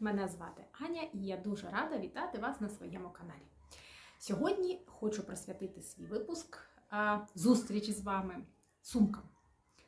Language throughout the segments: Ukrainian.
Мене звати Аня і я дуже рада вітати вас на своєму каналі. Сьогодні хочу присвятити свій випуск зустрічі з вами сумкам.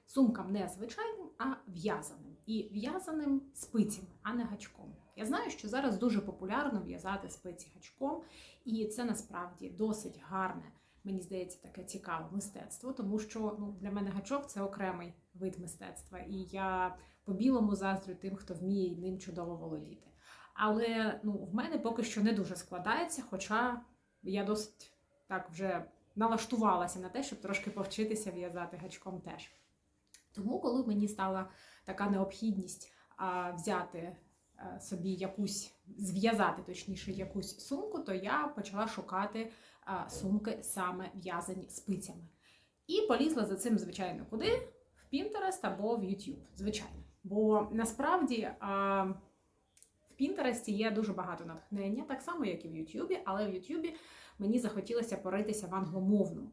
Сумкам не звичайним, а в'язаним. І в'язаним спицями, а не гачком. Я знаю, що зараз дуже популярно в'язати спиці гачком, і це насправді досить гарне, мені здається, таке цікаве мистецтво, тому що ну, для мене гачок це окремий вид мистецтва. І я по-білому заздрю тим, хто вміє ним чудово володіти. Але ну, в мене поки що не дуже складається, хоча я досить так вже налаштувалася на те, щоб трошки повчитися в'язати гачком теж. Тому, коли мені стала така необхідність а, взяти а, собі якусь, зв'язати точніше якусь сумку, то я почала шукати а, сумки саме в'язані спицями. І полізла за цим, звичайно, куди? В Pinterest або в YouTube, звичайно. Бо насправді а, в Pinterest є дуже багато натхнення, так само, як і в YouTube, але в YouTube мені захотілося поритися в англомовному.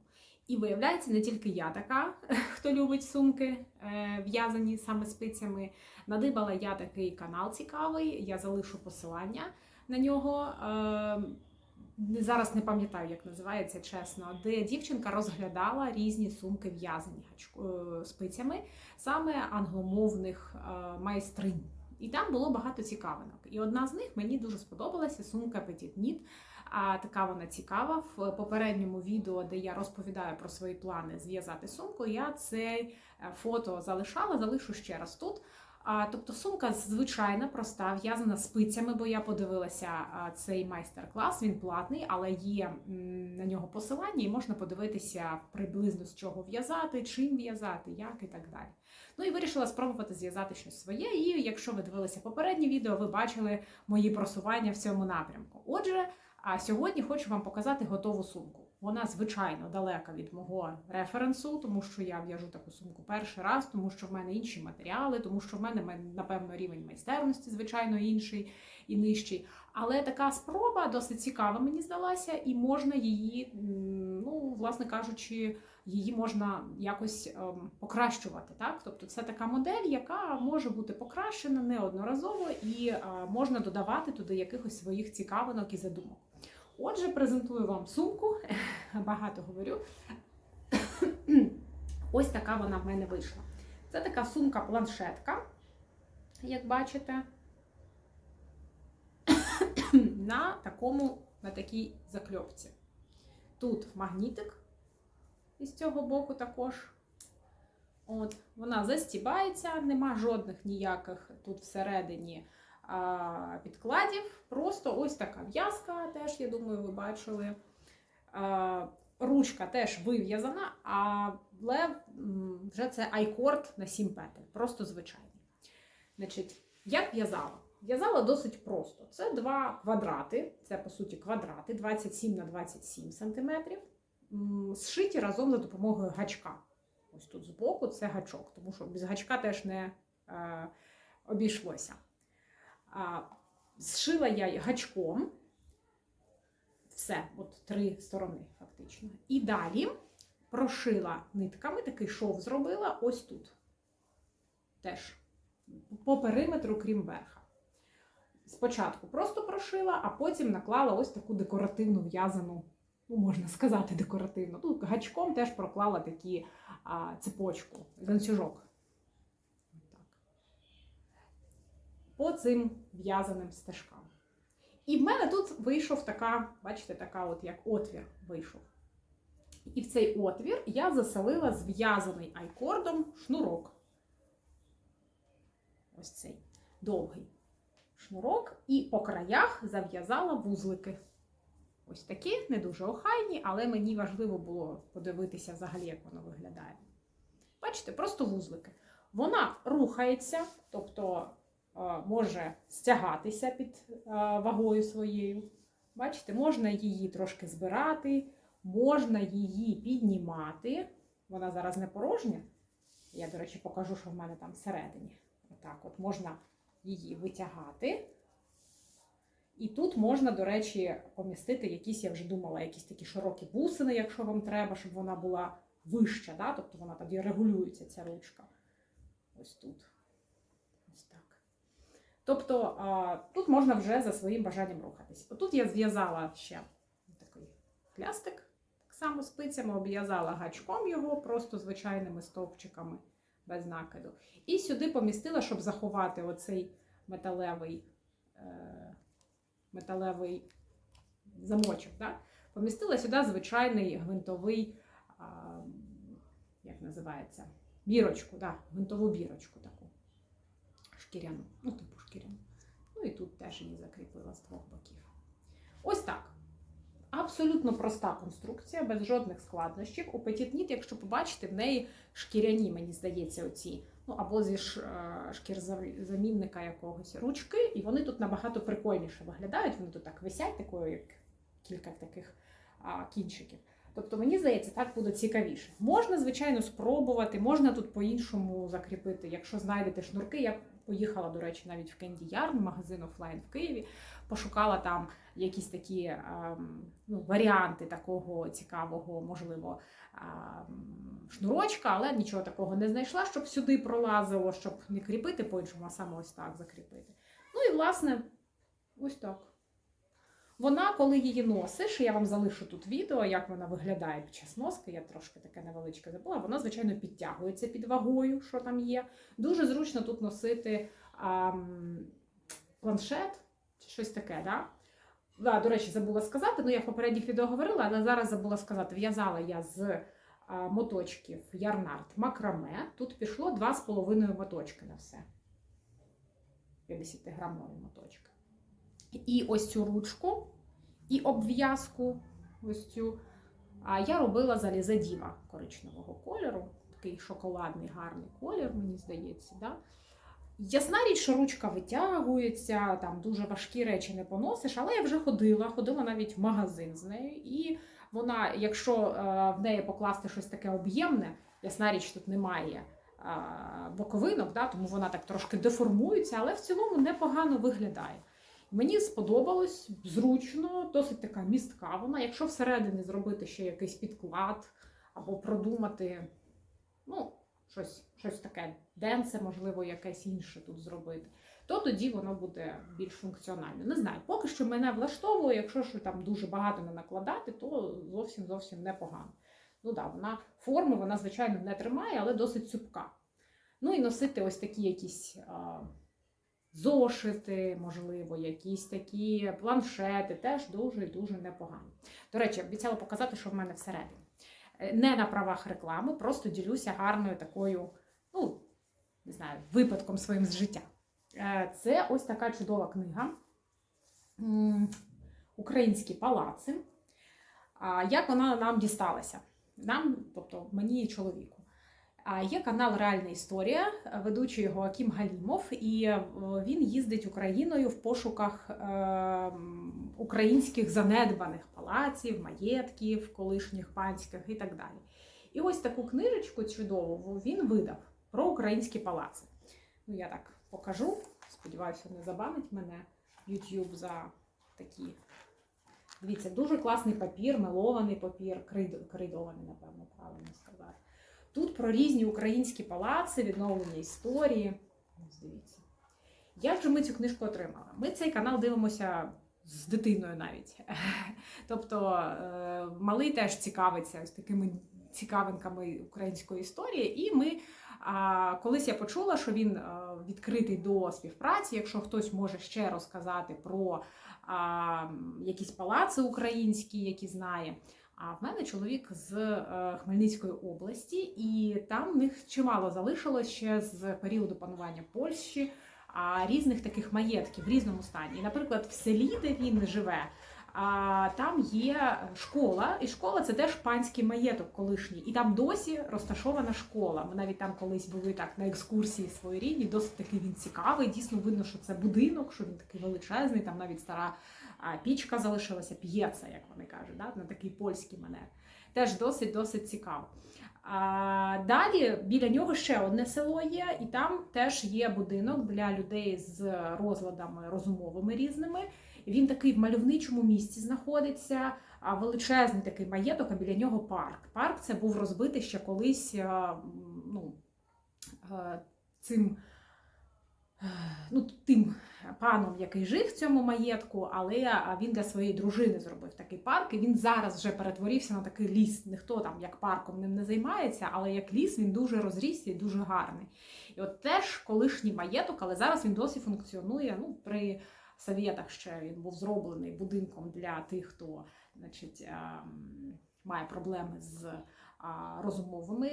І виявляється, не тільки я така, хто любить сумки е, в'язані саме спицями. Надибала я такий канал цікавий, я залишу посилання на нього. Е, Зараз не пам'ятаю, як називається чесно, де дівчинка розглядала різні сумки в'язані е, спицями, саме англомовних е, майстринь. І там було багато цікавинок. І одна з них мені дуже сподобалася сумка Petit Knit. А така вона цікава. В попередньому відео, де я розповідаю про свої плани зв'язати сумку, я це е, фото залишала, залишу ще раз тут. А, тобто сумка звичайна, проста, в'язана спицями, бо я подивилася цей майстер-клас, він платний, але є на нього посилання, і можна подивитися приблизно з чого в'язати, чим в'язати, як і так далі. Ну і вирішила спробувати зв'язати щось своє. І якщо ви дивилися попереднє відео, ви бачили мої просування в цьому напрямку. Отже, сьогодні хочу вам показати готову сумку. Вона, звичайно, далека від мого референсу, тому що я в'яжу таку сумку перший раз, тому що в мене інші матеріали, тому що в мене, напевно, рівень майстерності, звичайно, інший і нижчий. Але така спроба досить цікава, мені здалася, і можна її, ну, власне кажучи, її можна якось ем, покращувати. Так? Тобто це така модель, яка може бути покращена неодноразово, і е, можна додавати туди якихось своїх цікавинок і задумок. Отже, презентую вам сумку, багато говорю. Ось така вона в мене вийшла. Це така сумка-планшетка, як бачите, на такому, на такій закльопці. Тут магнітик із цього боку також. От, Вона застібається, нема жодних ніяких тут всередині підкладів. Просто ось така в'язка, теж, я думаю, ви бачили. Ручка теж вив'язана, але вже це айкорд на 7 петель, просто звичайний. Значить, як в'язала? В'язала досить просто. Це два квадрати, це по суті квадрати 27 на 27 см, зшиті разом за допомогою гачка. Ось тут збоку це гачок, тому що без гачка теж не е, обійшлося. А, Зшила я гачком. Все, от три сторони, фактично. І далі прошила нитками, такий шов зробила ось тут. Теж по периметру, крім верха. Спочатку просто прошила, а потім наклала ось таку декоративну в'язану, ну, можна сказати, декоративну. Тут гачком теж проклала такі а, цепочку, ланцюжок. По цим в'язаним стежкам. І в мене тут вийшов така, бачите, така от як отвір вийшов. І в цей отвір я заселила зв'язаний айкордом шнурок. Ось цей довгий шнурок, і по краях зав'язала вузлики. Ось такі, не дуже охайні, але мені важливо було подивитися взагалі, як воно виглядає. Бачите, просто вузлики. Вона рухається, тобто може стягатися під вагою своєю. Бачите, можна її трошки збирати, можна її піднімати. Вона зараз не порожня. Я, до речі, покажу, що в мене там всередині. Отак, от можна її витягати. І тут можна, до речі, помістити якісь, я вже думала, якісь такі широкі бусини, якщо вам треба, щоб вона була вища. Да? Тобто вона тоді регулюється, ця ручка. Ось тут. Тобто тут можна вже за своїм бажанням рухатись. Отут я зв'язала ще такий плястик, так само спицями, обв'язала гачком його, просто звичайними стовпчиками без накиду. І сюди помістила, щоб заховати оцей металевий, е, металевий замочок. Да? Помістила сюди звичайний гвинтовий, як називається, бірочку, да, гвинтову бірочку таку шкіряну, ну типу шкіряну. Ну і тут теж її закріпила з двох боків. Ось так. Абсолютно проста конструкція, без жодних складнощів. У Knit, якщо побачите, в неї шкіряні, мені здається, оці, ну або зі е, шкірзамінника якогось ручки, і вони тут набагато прикольніше виглядають. Вони тут так висять, такою, як кілька таких а, кінчиків. Тобто, мені здається, так буде цікавіше. Можна, звичайно, спробувати, можна тут по-іншому закріпити. Якщо знайдете шнурки, я поїхала, до речі, навіть в Candy Yarn, магазин офлайн в Києві, пошукала там якісь такі ем, ну, варіанти такого цікавого, можливо, ем, шнурочка, але нічого такого не знайшла, щоб сюди пролазило, щоб не кріпити по-іншому, а саме ось так закріпити. Ну і власне, ось так. Вона, коли її носиш, я вам залишу тут відео, як вона виглядає під час носки, я трошки таке невеличке забула. Вона, звичайно, підтягується під вагою, що там є. Дуже зручно тут носити ам, планшет чи щось таке, да? Да, до речі, забула сказати, ну я в попередніх відео говорила, але зараз забула сказати, в'язала я з моточків Ярнард макраме. Тут пішло 2,5 моточки на все. 50-грамові моточки. І ось цю ручку, і обв'язку, ось цю. А я робила з Alize Diva коричневого кольору. Такий шоколадний гарний колір, мені здається. Да? Ясна річ, що ручка витягується, там дуже важкі речі не поносиш, але я вже ходила, ходила навіть в магазин з нею. І вона, якщо е, в неї покласти щось таке об'ємне, ясна річ, тут немає е, боковинок, да, тому вона так трошки деформується, але в цілому непогано виглядає. Мені сподобалось зручно, досить така містка вона. Якщо всередині зробити ще якийсь підклад або продумати, ну, щось, щось таке денце, можливо, якесь інше тут зробити, то тоді воно буде більш функціонально. Не знаю, поки що мене влаштовує, якщо ж там дуже багато не накладати, то зовсім зовсім непогано. Ну да, вона форми, вона, звичайно, не тримає, але досить цупка. Ну і носити ось такі якісь. Зошити, можливо, якісь такі планшети, теж дуже і дуже непогано. До речі, обіцяла показати, що в мене всередині. Е, Не на правах реклами, просто ділюся гарною такою, ну, не знаю, випадком своїм з життя. Е, Це ось така чудова книга. Українські палаци. Як вона нам дісталася? Нам, тобто мені і чоловіку. А Є канал Реальна історія, ведучий його Акім Галімов, і е, він їздить Україною в пошуках е, українських занедбаних палаців, маєтків, колишніх панських і так далі. І ось таку книжечку чудову він видав про українські палаци. Ну, я так покажу. Сподіваюся, не забанить мене YouTube за такі. Дивіться, дуже класний папір, мелований папір, крейдований, напевно, правильно сказати. Тут про різні українські палаци, відновлення історії. Дивіться. Як же ми цю книжку отримали? Ми цей канал дивимося з дитиною навіть. Тобто е, малий теж цікавиться ось такими цікавинками української історії. І ми колись я почула, що він е, відкритий до співпраці. Якщо хтось може ще розказати про якісь палаци українські, які знає. А в мене чоловік з е, Хмельницької області, і там в них чимало залишилось ще з періоду панування Польщі, а різних таких маєтків в різному стані. І, наприклад, в селі, де він живе, а, там є школа, і школа це теж панський маєток колишній. І там досі розташована школа. Ми навіть там колись були так на екскурсії своєрідній, досить такий він цікавий. Дійсно видно, що це будинок, що він такий величезний, там навіть стара пічка залишилася, п'єца, як вони кажуть, да? на такий польський манер. Теж досить досить цікаво. А далі біля нього ще одне село є, і там теж є будинок для людей з розладами розумовими різними. Він такий в мальовничому місці знаходиться, величезний такий маєток, а біля нього парк. Парк це був розбитий ще колись ну, е, цим ну, тим паном, який жив в цьому маєтку, але він для своєї дружини зробив такий парк. І він зараз вже перетворився на такий ліс. Ніхто там як парком ним не займається, але як ліс він дуже розрісся і дуже гарний. І от теж колишній маєток, але зараз він досі функціонує. Ну, при совєтах ще він був зроблений будинком для тих, хто значить, ем, має проблеми з а, розумовими,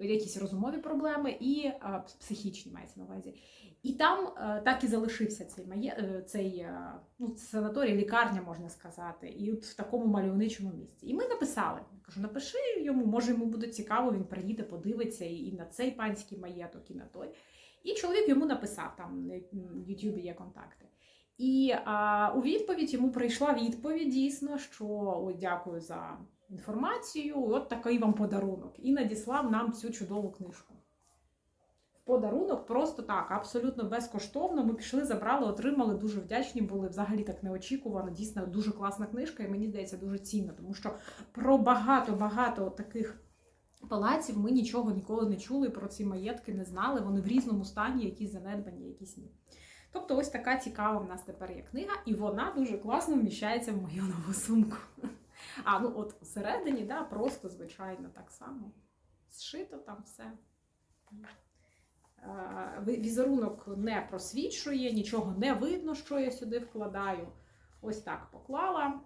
якісь розумові проблеми і психічні мається на увазі. І там е, так і залишився цей е, цей е, ну, санаторій, лікарня, можна сказати, і от в такому мальовничому місці. І ми написали. Кажу, напиши йому, може йому буде цікаво, він приїде, подивиться і на цей панський маєток, і на той. І чоловік йому написав, там на Ютубі є контакти. І а, у відповідь йому прийшла відповідь дійсно, що о, дякую за інформацію, от такий вам подарунок. І надіслав нам цю чудову книжку. Подарунок просто так, абсолютно безкоштовно. Ми пішли, забрали, отримали, дуже вдячні були. Взагалі так неочікувано. Дійсно, дуже класна книжка, і мені здається, дуже цінна, тому що про багато-багато таких. Палаців ми нічого ніколи не чули, про ці маєтки не знали. Вони в різному стані, якісь занедбані, якісь ні. Тобто, ось така цікава в нас тепер є книга, і вона дуже класно вміщається в мою нову сумку. А, ну от всередині, да, просто, звичайно, так само. Зшито там все. Е, Візерунок не просвічує, нічого не видно, що я сюди вкладаю. Ось так поклала,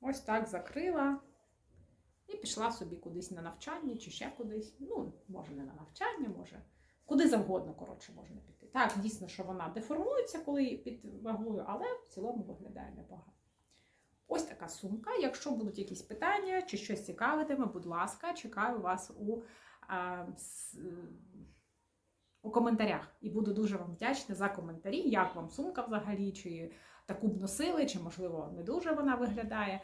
ось так закрила. І пішла собі кудись на навчання чи ще кудись. Ну, може, не на навчання, може. Куди завгодно, коротше, можна піти. Так, дійсно, що вона деформується, коли під вагою, але в цілому виглядає непогано. Ось така сумка. Якщо будуть якісь питання чи щось цікавитиме, будь ласка, чекаю вас у, а, с, у коментарях. І буду дуже вам вдячна за коментарі, як вам сумка взагалі, чи таку б носили, чи, можливо, не дуже вона виглядає.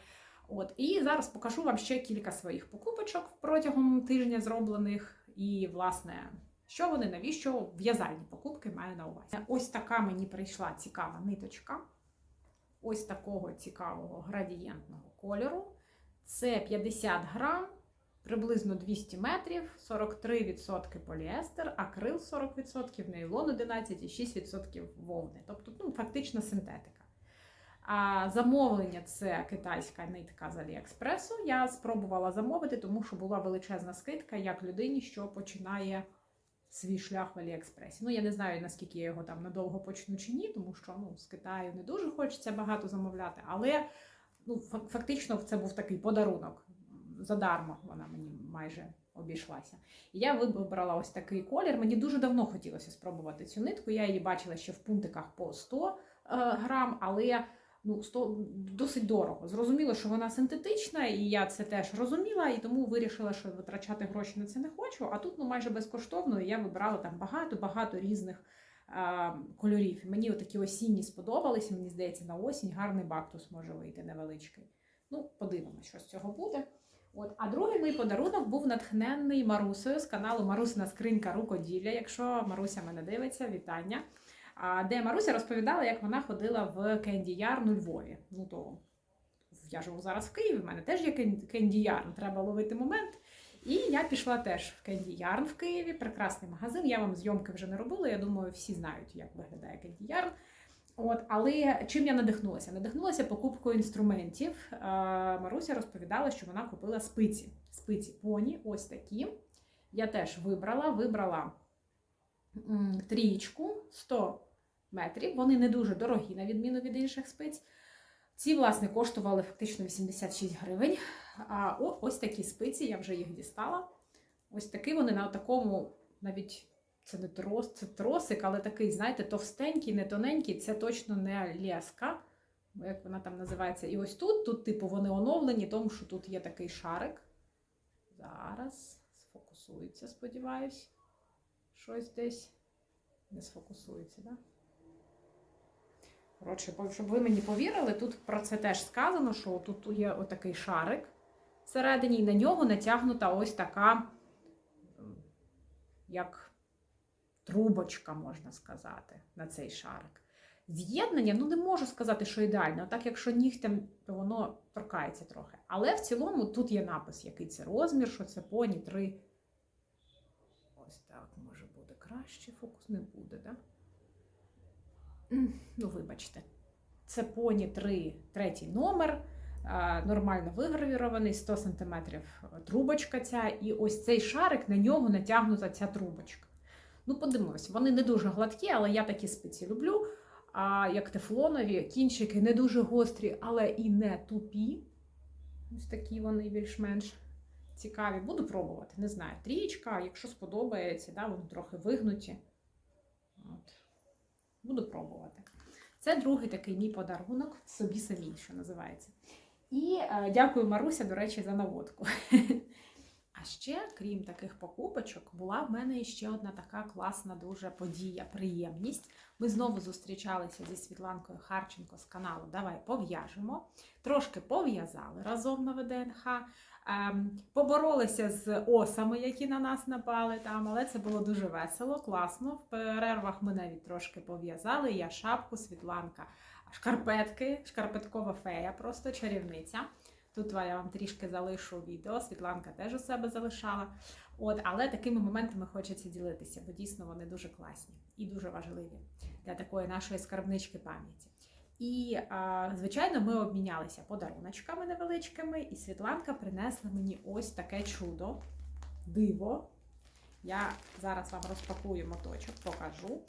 От, І зараз покажу вам ще кілька своїх покупочок протягом тижня зроблених. І, власне, що вони, навіщо в'язальні покупки маю на увазі. Ось така мені прийшла цікава ниточка. Ось такого цікавого градієнтного кольору. Це 50 грам, приблизно 200 метрів, 43% поліестер, акрил 40%, нейлон 11% і 6% вовни. Тобто, ну, фактично синтетика. А замовлення це китайська нитка з Аліекспресу. Я спробувала замовити, тому що була величезна скидка як людині, що починає свій шлях в Аліекспресі. Ну, я не знаю, наскільки я його там надовго почну чи ні, тому що ну, з Китаю не дуже хочеться багато замовляти, але ну, фактично це був такий подарунок. Задармо вона мені майже обійшлася. І я вибрала ось такий колір. Мені дуже давно хотілося спробувати цю нитку. Я її бачила ще в пунктиках по 100 грам, але ну, 100, досить дорого. Зрозуміло, що вона синтетична, і я це теж розуміла, і тому вирішила, що витрачати гроші на це не хочу. А тут ну, майже безкоштовно, і я вибрала там багато-багато різних а, кольорів. Мені такі осінні сподобалися, мені здається, на осінь гарний бактус може вийти невеличкий. Ну, подивимось, що з цього буде. От, а другий мій подарунок був натхненний Марусею з каналу Марусина скринька рукоділля. Якщо Маруся мене дивиться, вітання де Маруся розповідала, як вона ходила в Кенді Ярн у Львові. Ну то я живу зараз в Києві, в мене теж є Кенді Ярн, треба ловити момент. І я пішла теж в Кенді Ярн в Києві, прекрасний магазин. Я вам зйомки вже не робила. Я думаю, всі знають, як виглядає Кенді Ярн. От, але чим я надихнулася? Надихнулася покупкою інструментів. Маруся розповідала, що вона купила спиці. Спиці поні, ось такі. Я теж вибрала, вибрала трієчку 100 метрів. Вони не дуже дорогі, на відміну від інших спиць. Ці, власне, коштували фактично 86 гривень. А ось такі спиці, я вже їх дістала. Ось такі вони на такому, навіть це не трос, це тросик, але такий, знаєте, товстенький, не тоненький, це точно не леска, як вона там називається. І ось тут, тут, типу, вони оновлені, тому що тут є такий шарик. Зараз сфокусується, сподіваюсь. Щось десь не сфокусується, так? Да? Коротше, щоб ви мені повірили, тут про це теж сказано, що тут є отакий шарик всередині, і на нього натягнута ось така, як трубочка, можна сказати, на цей шарик. З'єднання, ну не можу сказати, що ідеально, так якщо нігтем, то воно торкається трохи. Але в цілому тут є напис, який це розмір, що це поні 3. Ось так краще, фокус не буде, так? Ну вибачте, це поні 3, третій номер, нормально вигравірований, 100 см трубочка ця, і ось цей шарик на нього натягнута ця трубочка. Ну, подивимось, вони не дуже гладкі, але я такі спиці люблю. А як тефлонові, кінчики не дуже гострі, але і не тупі. Ось такі вони більш-менш цікаві. Буду пробувати, не знаю. Трієчка, якщо сподобається, да, вони трохи вигнуті. От. Буду пробувати. Це другий такий мій подарунок собі самій, що називається. І е, дякую Маруся, до речі, за наводку. А ще, крім таких покупочок, була в мене ще одна така класна дуже подія, приємність. Ми знову зустрічалися зі Світланкою Харченко з каналу Давай пов'яжемо. Трошки пов'язали разом на ВДНХ, ем, поборолися з осами, які на нас напали там, але це було дуже весело, класно. В перервах ми навіть трошки пов'язали. Я шапку, Світланка, шкарпетки, шкарпеткова фея, просто чарівниця. Тут я вам трішки залишу відео, Світланка теж у себе залишала. От, але такими моментами хочеться ділитися, бо дійсно вони дуже класні і дуже важливі для такої нашої скарбнички пам'яті. І, звичайно, ми обмінялися подаруночками невеличкими, і Світланка принесла мені ось таке чудо, диво. Я зараз вам розпакую моточок, покажу.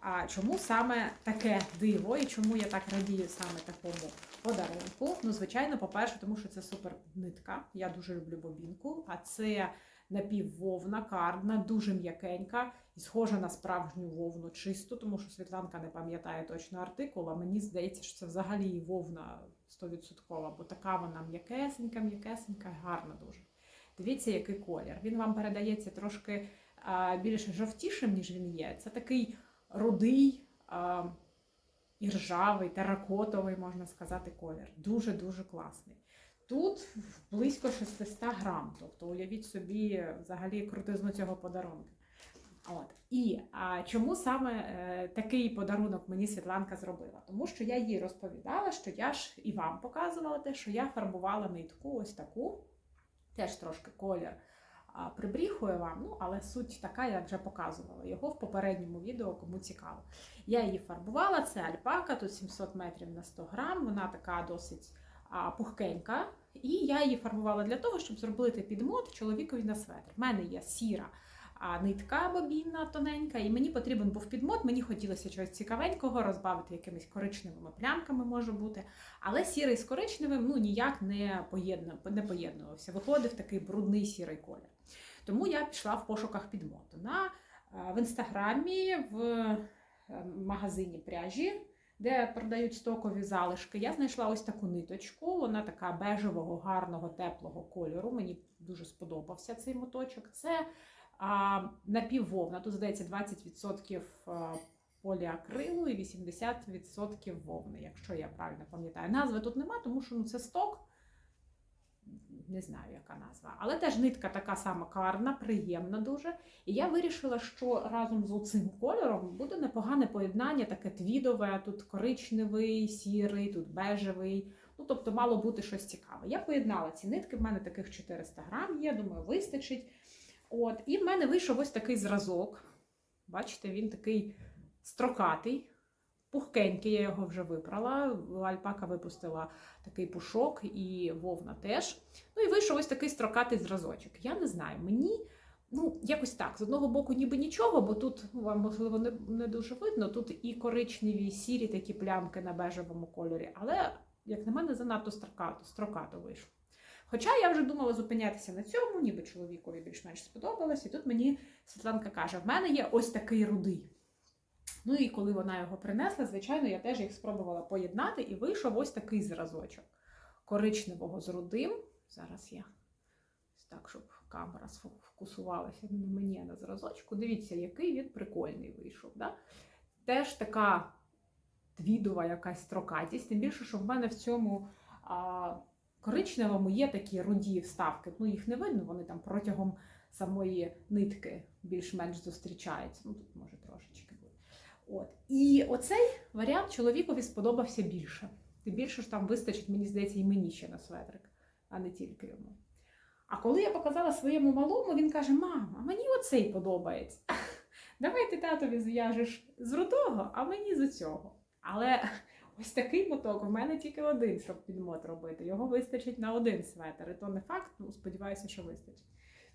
А чому саме таке диво і чому я так радію саме такому подарунку? Ну, звичайно, по-перше, тому що це супер нитка. Я дуже люблю бобінку, а це напіввовна, кардна, дуже м'якенька і схожа на справжню вовну чисту, тому що Світланка не пам'ятає точно артикул, а мені здається, що це взагалі вовна 100%, бо така вона м'якесенька, м'якесенька, гарна дуже. Дивіться, який колір. Він вам передається трошки а, більш жовтішим, ніж він є. Це такий рудий, а, іржавий, теракотовий, можна сказати, колір. Дуже-дуже класний. Тут близько 600 грам. Тобто, уявіть собі взагалі крутизну цього подарунку. От. І а, чому саме е, такий подарунок мені Світланка зробила? Тому що я їй розповідала, що я ж і вам показувала те, що я фарбувала нитку ось таку, теж трошки колір прибріхує вам, ну, але суть така, я вже показувала його в попередньому відео, кому цікаво. Я її фарбувала, це альпака, тут 700 метрів на 100 грам, вона така досить пухкенька. І я її фарбувала для того, щоб зробити підмот чоловікові на светр. У мене є сіра нитка бобінна тоненька, і мені потрібен був підмот. Мені хотілося чогось цікавенького, розбавити якимись коричневими плямками, може бути. Але сірий з коричневим ну, ніяк не, поєдну, не поєднувався. Виходив такий брудний сірий колір. Тому я пішла в пошуках підмоту. На, В інстаграмі, в е, магазині пряжі де продають стокові залишки. Я знайшла ось таку ниточку. Вона така бежевого, гарного, теплого кольору. Мені дуже сподобався цей моточок. Це а, напіввовна. Тут здається 20% поліакрилу і 80% вовни, якщо я правильно пам'ятаю. Назви тут нема, тому що ну, це сток. Не знаю, яка назва. Але теж нитка така сама карна, приємна дуже. І я вирішила, що разом з цим кольором буде непогане поєднання, таке твідове, тут коричневий, сірий, тут бежевий. Ну, тобто мало бути щось цікаве. Я поєднала ці нитки, в мене таких 400 грам є, думаю, вистачить. От, І в мене вийшов ось такий зразок. Бачите, він такий строкатий. Пухкенький, я його вже випрала. Альпака випустила такий пушок і вовна теж. Ну і вийшов ось такий строкатий зразочок. Я не знаю, мені ну, якось так. З одного боку, ніби нічого, бо тут, ну, вам, можливо, не, не дуже видно. Тут і коричневі, і сірі такі плямки на бежевому кольорі, але, як на мене, занадто строкато, строкато вийшло. Хоча я вже думала зупинятися на цьому, ніби чоловікові більш-менш сподобалось. І тут мені Світланка каже: в мене є ось такий рудий. Ну і коли вона його принесла, звичайно, я теж їх спробувала поєднати, і вийшов ось такий зразочок коричневого з рудим. Зараз я так, щоб камера сфокусувалася на мені на зразочку. Дивіться, який він прикольний вийшов. Да? Теж така твідова якась строкатість, тим більше, що в мене в цьому а, коричневому є такі руді вставки. Ну, їх не видно, вони там протягом самої нитки більш-менш зустрічаються. Ну, тут може трошечки. От. І оцей варіант чоловікові сподобався більше. Тим більше ж там вистачить, мені здається, і мені ще на светрик, а не тільки йому. А коли я показала своєму малому, він каже: Мама, мені оцей подобається. Давай ти татові зв'яжеш з рудого, а мені з цього. Але ось такий моток в мене тільки один, щоб підмот робити. Його вистачить на один светр. І то не факт, ну сподіваюся, що вистачить.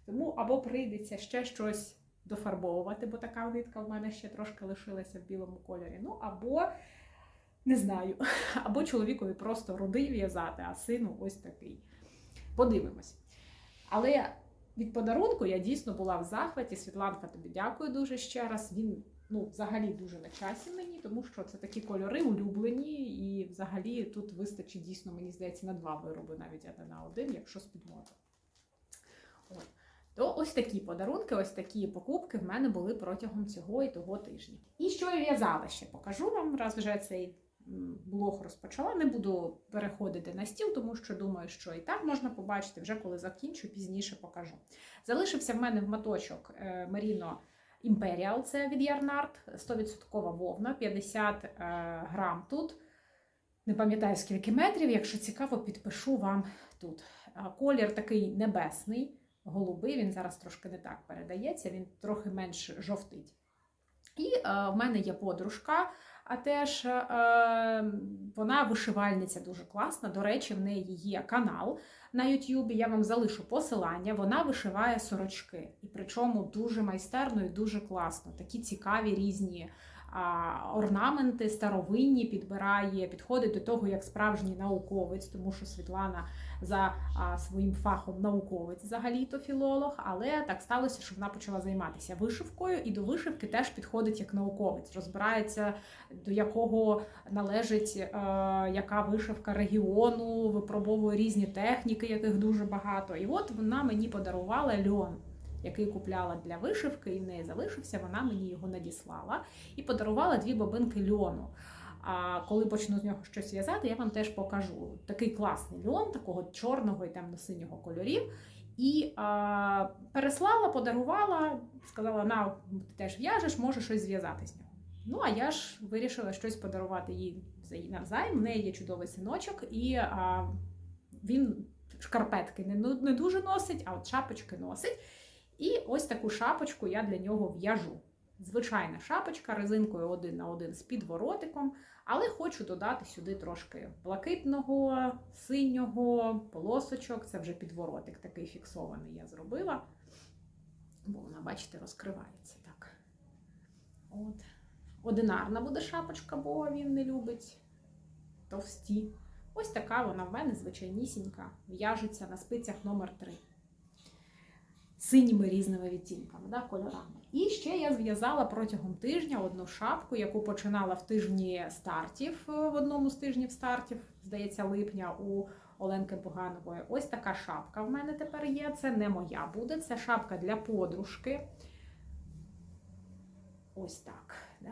Тому або прийдеться ще щось дофарбовувати, бо така нитка в мене ще трошки лишилася в білому кольорі. Ну, або не знаю, або чоловікові просто руди в'язати, а сину ось такий. Подивимось. Але від подарунку я дійсно була в захваті. Світланка, тобі дякую дуже ще раз. Він ну, взагалі дуже на часі мені, тому що це такі кольори улюблені, і взагалі тут вистачить дійсно, мені здається, на два вироби, навіть а не на один, якщо з підмотом. От. То ось такі подарунки, ось такі покупки в мене були протягом цього і того тижня. І що я в'язала ще покажу вам, раз вже цей блог розпочала. Не буду переходити на стіл, тому що думаю, що і так можна побачити, вже коли закінчу, пізніше покажу. Залишився в мене в моточок е, Merino Imperial, це від Ярнард, 100% вовна, 50 е, грам тут. Не пам'ятаю скільки метрів, якщо цікаво, підпишу вам тут. Колір такий небесний, голубий, він зараз трошки не так передається, він трохи менш жовтить. І е, в мене є подружка, а теж е, вона вишивальниця дуже класна. До речі, в неї є канал на Ютубі. Я вам залишу посилання. Вона вишиває сорочки. І причому дуже майстерно і дуже класно. Такі цікаві різні орнаменти, старовинні підбирає, підходить до того як справжній науковець, тому що Світлана за своїм фахом науковець, взагалі-то філолог, але так сталося, що вона почала займатися вишивкою і до вишивки теж підходить як науковець, розбирається, до якого належить е, яка вишивка регіону, випробовує різні техніки, яких дуже багато. І от вона мені подарувала льон. Який купляла для вишивки, і в неї залишився, вона мені його надіслала і подарувала дві бобинки льону. А коли почну з нього щось в'язати, я вам теж покажу. Такий класний льон, такого чорного і темно-синього кольорів. І а, переслала, подарувала, сказала: на, ти теж в'яжеш, може щось зв'язати з нього. Ну, а я ж вирішила щось подарувати їй взаї- навзаєм. В неї є чудовий синочок, і а, він шкарпетки не, не дуже носить, а от шапочки носить. І ось таку шапочку я для нього в'яжу. Звичайна шапочка резинкою один на один з підворотиком, але хочу додати сюди трошки блакитного, синього, полосочок. Це вже підворотик такий фіксований я зробила. Бо вона, бачите, розкривається так. От. Одинарна буде шапочка, бо він не любить товсті. Ось така вона в мене звичайнісінька, в'яжеться на спицях номер 3 синіми різними відтінками, да, кольорами. І ще я зв'язала протягом тижня одну шапку, яку починала в тижні стартів, е, в одному з тижнів стартів, здається, липня у Оленки Поганової. Ось така шапка в мене тепер є. Це не моя буде, це шапка для подружки. Ось так. Да?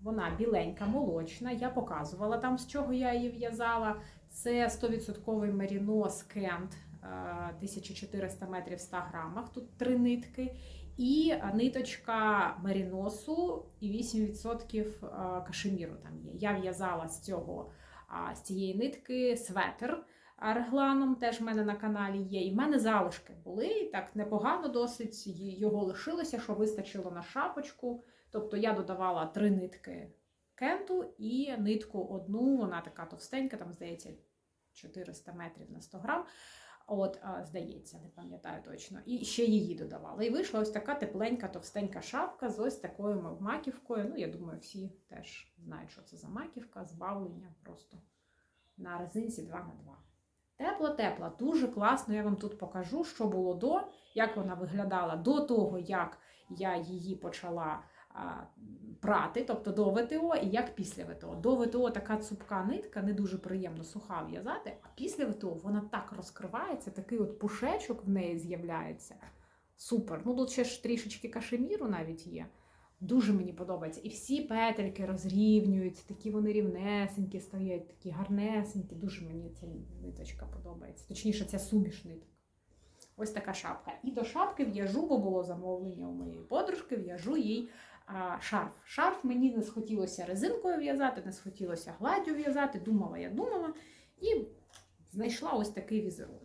Вона біленька, молочна. Я показувала там, з чого я її в'язала. Це 100% мерінос Кент 1400 метрів в 100 грамах. Тут три нитки. І ниточка меріносу і 8% кашеміру там є. Я в'язала з цього з цієї нитки светр регланом, теж в мене на каналі є. І в мене залишки були. І так непогано досить його лишилося, що вистачило на шапочку. Тобто я додавала три нитки кенту і нитку одну, вона така товстенька, там, здається, 400 метрів на 100 грам. От, здається, не пам'ятаю точно. І ще її додавала. І вийшла ось така тепленька, товстенька шапка з ось такою маківкою. Ну, я думаю, всі теж знають, що це за маківка, збавлення просто на резинці 2 на 2 Тепла-тепла, дуже класно. Я вам тут покажу, що було до, як вона виглядала до того, як я її почала прати, тобто до ВТО, і як після ВТО. До ВТО така цупка нитка, не дуже приємно суха в'язати, а після ВТО вона так розкривається, такий от пушечок в неї з'являється. Супер. Ну тут ще ж трішечки кашеміру навіть є. Дуже мені подобається. І всі петельки розрівнюються, такі вони рівнесенькі стоять, такі гарнесенькі. Дуже мені ця ниточка подобається. Точніше, ця суміш ниток. Ось така шапка. І до шапки в'яжу, бо було замовлення у моєї подружки, в'яжу їй шарф. Шарф мені не схотілося резинкою в'язати, не схотілося гладдю в'язати. Думала, я думала, і знайшла ось такий візерунок.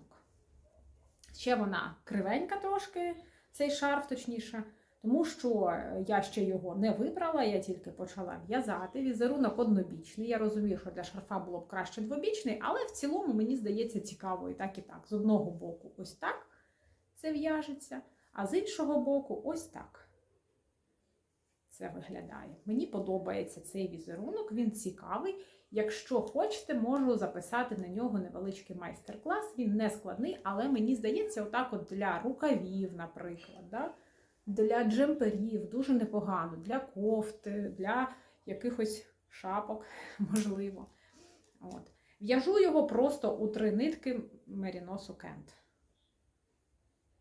Ще вона кривенька трошки, цей шарф, точніше, тому що я ще його не вибрала, я тільки почала в'язати. Візерунок однобічний. Я розумію, що для шарфа було б краще двобічний, але в цілому мені здається цікаво і так, і так. З одного боку, ось так це в'яжеться, а з іншого боку, ось так. Це виглядає. Мені подобається цей візерунок, він цікавий. Якщо хочете, можу записати на нього невеличкий майстер-клас. Він не складний, але мені здається, отак от для рукавів, наприклад, да? для джемперів дуже непогано, для кофти, для якихось шапок, можливо. От. В'яжу його просто у три нитки Merinoso Kent.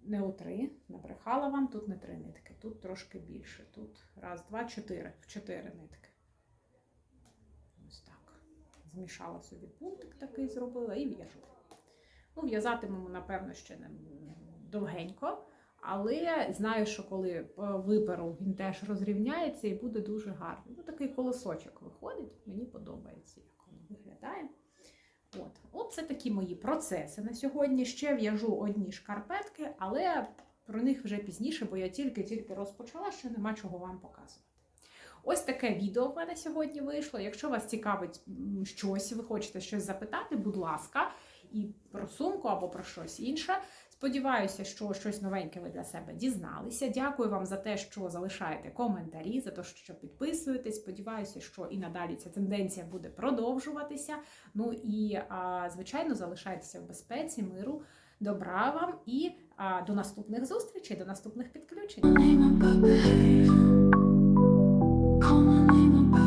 Не у три, набрехала вам, тут не три нитки, тут трошки більше. Тут раз, два, чотири. В чотири нитки. Ось так. Змішала собі пунктик такий зробила і в'яжу. Ну, в'язатимемо, напевно, ще не довгенько. Але знаю, що коли е, виперу, він теж розрівняється і буде дуже гарний. Ну, такий колосочок виходить. Мені подобається, як воно виглядає. От. От це такі мої процеси на сьогодні. Ще в'яжу одні шкарпетки, але про них вже пізніше, бо я тільки-тільки розпочала, ще нема чого вам показувати. Ось таке відео в мене сьогодні вийшло. Якщо вас цікавить щось, ви хочете щось запитати, будь ласка, і про сумку або про щось інше. Сподіваюся, що щось новеньке ви для себе дізналися. Дякую вам за те, що залишаєте коментарі, за те, що підписуєтесь. Сподіваюся, що і надалі ця тенденція буде продовжуватися. Ну і, звичайно, залишайтеся в безпеці, миру, добра вам і до наступних зустрічей, до наступних підключень.